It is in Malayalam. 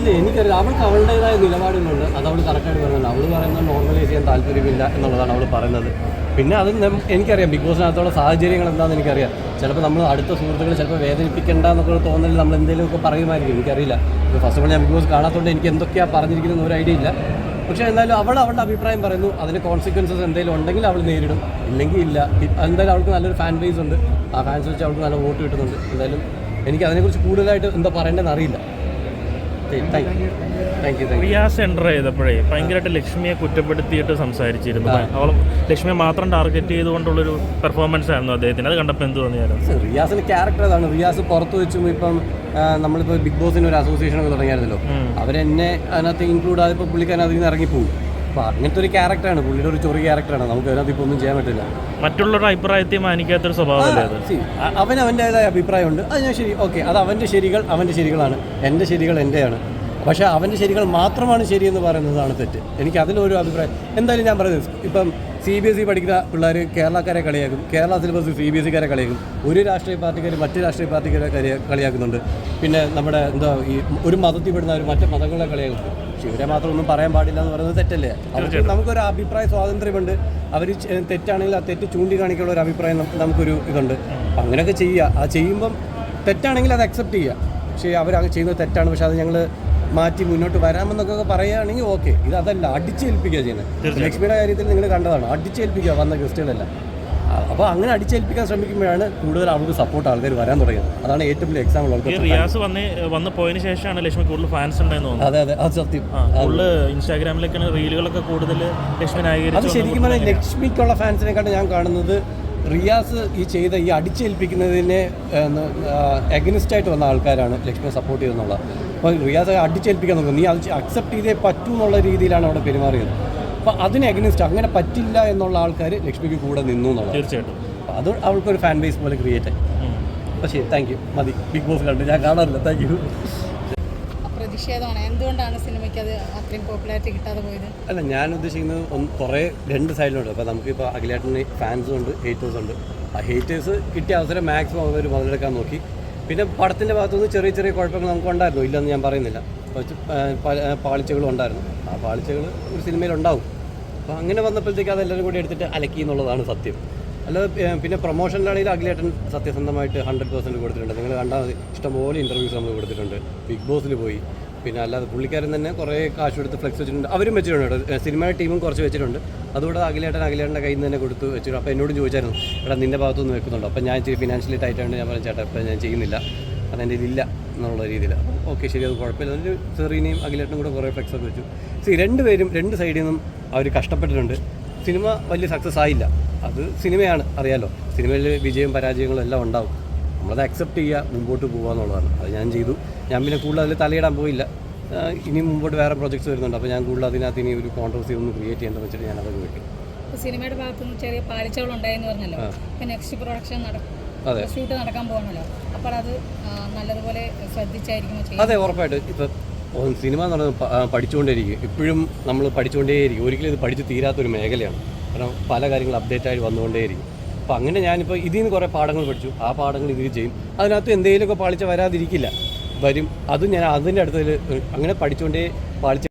ഇല്ല എനിക്കറിയില്ല. അവൾക്ക് അവളുടേതായ നിലപാടുകളുണ്ട്. അത് അവൾ കറക്റ്റായിട്ട് പറയുന്നുണ്ട്. അവൾ പറയുന്നത് നോർമലൈസ് ചെയ്യാൻ താല്പര്യമില്ല എന്നുള്ളതാണ് അവൾ പറയുന്നത്. പിന്നെ അത് എനിക്കറിയാം. ബിഗ് ബോസിനകത്തുള്ള സാഹചര്യങ്ങൾ എന്താണെന്ന് എനിക്കറിയാം. ചിലപ്പോൾ നമ്മൾ അടുത്ത സുഹൃത്തുക്കൾ ചിലപ്പോൾ വേദനിപ്പിക്കേണ്ട എന്നൊക്കെ തോന്നലിൽ നമ്മൾ എന്തെങ്കിലുമൊക്കെ പറയുമായിരിക്കും. എനിക്കറിയില്ല. ഫസ്റ്റ് ഓഫ് ഓൾ ഞാൻ ബിഗ് ബോസ് കാണാത്തതുകൊണ്ട് എനിക്ക് എന്തൊക്കെയാണ് പറഞ്ഞിരിക്കുന്നത് ഒരു ഐഡിയ ഇല്ല. പക്ഷേ എന്തായാലും അവൾ അവളുടെ അഭിപ്രായം പറയുന്നു. അതിന് കോൺസിക്വൻസസ് എന്തെങ്കിലും ഉണ്ടെങ്കിൽ അവൾ നേരിടും. ഇല്ലെങ്കിൽ ഇല്ല. എന്തായാലും അവൾക്ക് നല്ലൊരു ഫാൻ ബേസ് ഉണ്ട്. ആ ഫാൻസ് വെച്ച് അവൾക്ക് നല്ല വോട്ട് കിട്ടുന്നുണ്ട്. എന്തായാലും എനിക്ക് അതിനെക്കുറിച്ച് കൂടുതലായിട്ട് എന്താ പറയേണ്ടതെന്ന് അറിയില്ല thank you thank you thank you Riyaz enter ചെയ്തപ്പോഴേ ഭയങ്കരമായിട്ട് ലക്ഷ്മിയെ കുറ്റപ്പെടുത്തിയിട്ട് സംസാരിച്ചിരുന്നു. അവൾ ലക്ഷ്മിയെ മാത്രം ടാർഗറ്റ് ചെയ്തുകൊണ്ടുള്ളൊരു പെർഫോമൻസ് ആയിരുന്നു അദ്ദേഹത്തിന്. അത് കണ്ടപ്പോൾ എന്ത് തോന്നിയായിരുന്നു റിയാസിന്റെ ക്യാരക്ടർ അതാണ്. റിയാസ് പുറത്തു വെച്ചും ഇപ്പം നമ്മളിപ്പോൾ ബിഗ് ബോസിന് ഒരു അസോസിയേഷൻ ഒക്കെ തുടങ്ങിയായിരുന്നല്ലോ. അവരെന്നെ അതിനകത്ത് ഇൻക്ലൂഡ് ആയപ്പോൾ പുള്ളിക്കാരൻ അതിൽ നിന്ന് ഇറങ്ങിപ്പോകും. അപ്പോൾ അങ്ങനത്തെ ഒരു ക്യാരക്ടറാണ്. പുള്ളിയുടെ ഒരു ചെറിയ ക്യാരക്ടറാണ്. നമുക്ക് അതിനകത്ത് ഇപ്പോൾ ഒന്നും ചെയ്യാൻ പറ്റില്ല. മറ്റുള്ളവരുടെ അഭിപ്രായത്തെ മാനിക്കാത്തൊരു സ്വഭാവമല്ലേ See, അ- അവന് അവന്റേതായ അഭിപ്രായമുണ്ട്. അത് ഞാൻ ശരി ഓക്കെ. അത് അവന്റെ ശരികൾ അവന്റെ ശരികളാണ്. എന്റെ ശരികൾ എന്റെയാണ് പക്ഷേ അവന്റെ ശരികൾ മാത്രമാണ് ശരിയെന്ന് പറയുന്നതാണ് തെറ്റ്. എനിക്ക് അതിലൊരു അഭിപ്രായം. എന്തായാലും ഞാൻ പറയുന്നത് ഇപ്പം സി ബി എസ് ഇ പഠിക്കുന്ന പിള്ളേർ കേരളക്കാരെ കളിയാക്കും. Kerala syllabus C B S സിക്കാരെ കളിയാക്കും. ഒരു രാഷ്ട്രീയ പാർട്ടിക്കാർ മറ്റു രാഷ്ട്രീയ പാർട്ടിക്കാരെ കളി കളിയാക്കുന്നുണ്ട്. പിന്നെ നമ്മുടെ എന്താ ഈ ഒരു മതത്തിൽ പെടുന്ന ഒരു മറ്റു മതങ്ങളെ കളിയാക്കും. പക്ഷേ ഇവരെ മാത്രം ഒന്നും പറയാൻ പാടില്ല എന്ന് പറയുന്നത് തെറ്റല്ലേ? അവർക്ക് നമുക്കൊരു അഭിപ്രായ സ്വാതന്ത്ര്യമുണ്ട്. അവർ തെറ്റാണെങ്കിൽ ആ തെറ്റ് ചൂണ്ടിക്കാണിക്കാനുള്ള ഒരു അഭിപ്രായം നമുക്ക് നമുക്കൊരു ഇതുണ്ട്. അങ്ങനെയൊക്കെ ചെയ്യുക. ആ ചെയ്യുമ്പം തെറ്റാണെങ്കിൽ അത് അക്സെപ്റ്റ് ചെയ്യുക. പക്ഷേ അവർ അത് ചെയ്യുന്നത് തെറ്റാണ്. പക്ഷേ അത് ഞങ്ങൾ മാറ്റി മുന്നോട്ട് വരാമെന്നൊക്കെ പറയുകയാണെങ്കിൽ ഓക്കെ. ഇത് അതല്ല അടിച്ചേൽപ്പിക്കുക ചെയ്യുന്നത്. ലക്ഷ്മിയുടെ കാര്യത്തിൽ നിങ്ങൾ കണ്ടതാണ്. അടിച്ചേൽപ്പിക്കുക വന്ന ഗസ്റ്റുകളെല്ലാം. അപ്പോൾ അങ്ങനെ അടിച്ചേൽപ്പിക്കാൻ ശ്രമിക്കുമ്പോഴാണ് കൂടുതൽ ആൾക്ക് സപ്പോർട്ട് ആൾക്കാർ വരാൻ തുടങ്ങിയത്. അതാണ് ഏറ്റവും വലിയ എക്സാമ്പിൾ റിയാസ് വന്ന് വന്ന് പോയതിന് ശേഷമാണ് ലക്ഷ്മി കൂടുതൽ ഫാൻസ് ഉണ്ടെന്ന് അതെ അതെ. അത് സത്യം. കൂടുതൽ ഇൻസ്റ്റാഗ്രാമിലൊക്കെയാണ് റീലുകളൊക്കെ കൂടുതൽ ലക്ഷ്മി അത് ശരിക്കും പറഞ്ഞാൽ ലക്ഷ്മിക്കുള്ള ഫാൻസിനെക്കാട്ട് ഞാൻ കാണുന്നത് റിയാസ് ഈ ചെയ്ത ഈ അടിച്ചേൽപ്പിക്കുന്നതിനെ എഗനിസ്റ്റ് ആയിട്ട് വന്ന ആൾക്കാരാണ് ലക്ഷ്മിയെ സപ്പോർട്ട് ചെയ്തെന്നുള്ളത് അപ്പോൾ റിയാസ് അടിച്ചേൽപ്പിക്കാൻ നോക്കും നീ അത് അക്സെപ്റ്റ് ചെയ്തേ പറ്റൂ എന്നുള്ള രീതിയിലാണ് അവിടെ പെരുമാറിയത്. അപ്പോൾ അതിന് എഗനിസ്റ്റ് അങ്ങനെ പറ്റില്ല എന്നുള്ള ആൾക്കാർ ലക്ഷ്മിക്ക് കൂടെ നിന്നു എന്നുള്ളത് തീർച്ചയായിട്ടും. അപ്പോൾ അത് അവൾക്കൊരു ഫാൻ ബേസ് പോലെ ക്രിയേറ്റ് ആയി. പക്ഷേ അപ്പോൾ ശരി താങ്ക് യു മതി. ബിഗ് ബോസ് കണ്ടു. ഞാൻ കാണാറില്ല. താങ്ക് യു പ്രതിഷേധമാണ് എന്തുകൊണ്ടാണ് സിനിമയ്ക്ക് അത് അത്രയും പോപ്പുലാരിറ്റി കിട്ടാതെ പോയത്? അല്ല ഞാൻ ഉദ്ദേശിക്കുന്നത് ഒന്ന് കുറേ രണ്ട് സൈഡിലുണ്ട്. അപ്പോൾ നമുക്കിപ്പോൾ അഖിലേട്ടന് ഫാൻസും ഉണ്ട് ഹേറ്റേഴ്സ് ഉണ്ട്. ആ ഹേറ്റേഴ്സ് കിട്ടിയ അവസരം മാക്സിമം അവർ മുതലെടുക്കാൻ നോക്കി. പിന്നെ പടത്തിന്റെ ഭാഗത്തുനിന്ന് ചെറിയ ചെറിയ കുഴപ്പങ്ങൾ നമുക്ക് ഉണ്ടായിരുന്നു ഇല്ലെന്ന് ഞാൻ പറയുന്നില്ല. പാളിച്ചകളും ഉണ്ടായിരുന്നു. ആ പാളിച്ചകൾ ഒരു സിനിമയിൽ ഉണ്ടാവും. അപ്പോൾ അങ്ങനെ വന്നപ്പോഴത്തേക്ക് അതെല്ലാവരും കൂടി എടുത്തിട്ട് അലക്കി എന്നുള്ളതാണ് സത്യം. അല്ലാതെ പിന്നെ പ്രൊമോഷനിലാണെങ്കിൽ അഖിലേട്ടൻ സത്യസന്ധമായിട്ട് ഹൺഡ്രഡ് പെർസെന്റ് കൊടുത്തിട്ടുണ്ട്. നിങ്ങൾ കണ്ടാൽ മതി. ഇഷ്ടംപോലെ ഇന്റർവ്യൂസ് നമ്മൾ കൊടുത്തിട്ടുണ്ട്. ബിഗ് ബോസിൽ പോയി. പിന്നെ അല്ലാതെ പുള്ളിക്കാരൻ തന്നെ കുറേ കാശ് കൊടുത്ത് ഫ്ലെക്സ് വെച്ചിട്ടുണ്ട്. അവരും വെച്ചിട്ടുണ്ട് കേട്ടോ. സിനിമയുടെ ടീമും കുറച്ച് വെച്ചിട്ടുണ്ട്. അതുകൂടെ അഖിലേട്ടൻ അഖിലേട്ടന്റെ കയ്യിൽ നിന്ന് തന്നെ കൊടുത്ത് വെച്ചിട്ടുണ്ട്. അപ്പോൾ എന്നോട് ചോദിച്ചായിരുന്നു എടാ നിന്റെ ഭാഗത്തുനിന്ന് വെക്കുന്നുണ്ടോ? അപ്പോൾ ഞാൻ ഇച്ചിരി ഫിനാൻഷ്യലി ടൈറ്റായിട്ട് ഞാൻ പറഞ്ഞു ചേട്ടാ ഇപ്പോൾ ഞാൻ ചെയ്യുന്നില്ല. അത് എന്റെ ഇല്ല എന്നുള്ള രീതിയിൽ. ഓക്കെ ശരി അത് കുഴപ്പമില്ല. എന്നിട്ട് സെറീനയും അഖിലേട്ടനും കൂടെ കുറേ ഫ്ലെക്സ് ഒക്കെ വെച്ചു. സി രണ്ടുപേരും രണ്ട് സൈഡിൽ നിന്നും അവർ കഷ്ടപ്പെട്ടിട്ടുണ്ട്. സിനിമ വലിയ സക്സസ് ആയില്ല. അത് സിനിമയാണ് അറിയാലോ. സിനിമയിൽ വിജയവും പരാജയങ്ങളും എല്ലാം ഉണ്ടാവും. നമ്മളത് അക്സെപ്റ്റ് ചെയ്യുക മുമ്പോട്ട് പോകുക എന്നുള്ളതാണ്. അത് ഞാൻ ചെയ്തു. ഞാൻ പിന്നെ കൂടുതൽ അതിൽ തലയിടാൻ പോയില്ല. ഇനി മുമ്പോട്ട് വേറെ പ്രോജക്ട്സ് വരുന്നുണ്ട്. അപ്പോൾ ഞാൻ കൂടുതൽ അതിനകത്ത് ഇനി ഒരു കോൺട്രവേഴ്സി ഒന്നും ക്രിയേറ്റ് ചെയ്യേണ്ടത് വെച്ചിട്ട് ഞാൻ അതൊക്കെ വിട്ടു സിനിമയുടെ സിനിമയുടെ ഭാഗത്തുനിന്ന് ചെറിയ പാളിച്ചകൾ ഉണ്ടായെന്ന് പറഞ്ഞല്ലോ ഇപ്പം നെക്സ്റ്റ് പ്രൊഡക്ഷൻ നടക്കും അതെ. ഷൂട്ട് നടക്കാൻ പോകണല്ലോ അപ്പോൾ അത് നല്ലതുപോലെ ശ്രദ്ധിച്ചായിരിക്കും അതെ ഉറപ്പായിട്ട്. ഇപ്പോൾ സിനിമ എന്ന് പറയുന്നത് പഠിച്ചുകൊണ്ടേയിരിക്കും. ഇപ്പോഴും നമ്മൾ പഠിച്ചുകൊണ്ടേയിരിക്കും. ഒരിക്കലും ഇത് പഠിച്ച് തീരാത്തൊരു മേഖലയാണ്. കാരണം പല കാര്യങ്ങളും അപ്ഡേറ്റ് ആയി വന്നുകൊണ്ടേയിരിക്കും. അപ്പോൾ അങ്ങനെ ഞാനിപ്പോൾ ഇതിൽ നിന്ന് കുറേ പാഠങ്ങൾ പഠിച്ചു. ആ പാഠങ്ങൾ ഇതിൽ ചെയ്യും. അതിനകത്ത് എന്തെങ്കിലുമൊക്കെ പാളിച്ച വരാതിരിക്കില്ല. വരും. അതും ഞാൻ അതിന്റെ അടുത്തതിൽ അങ്ങനെ പഠിച്ചുകൊണ്ടേ പാളിച്ച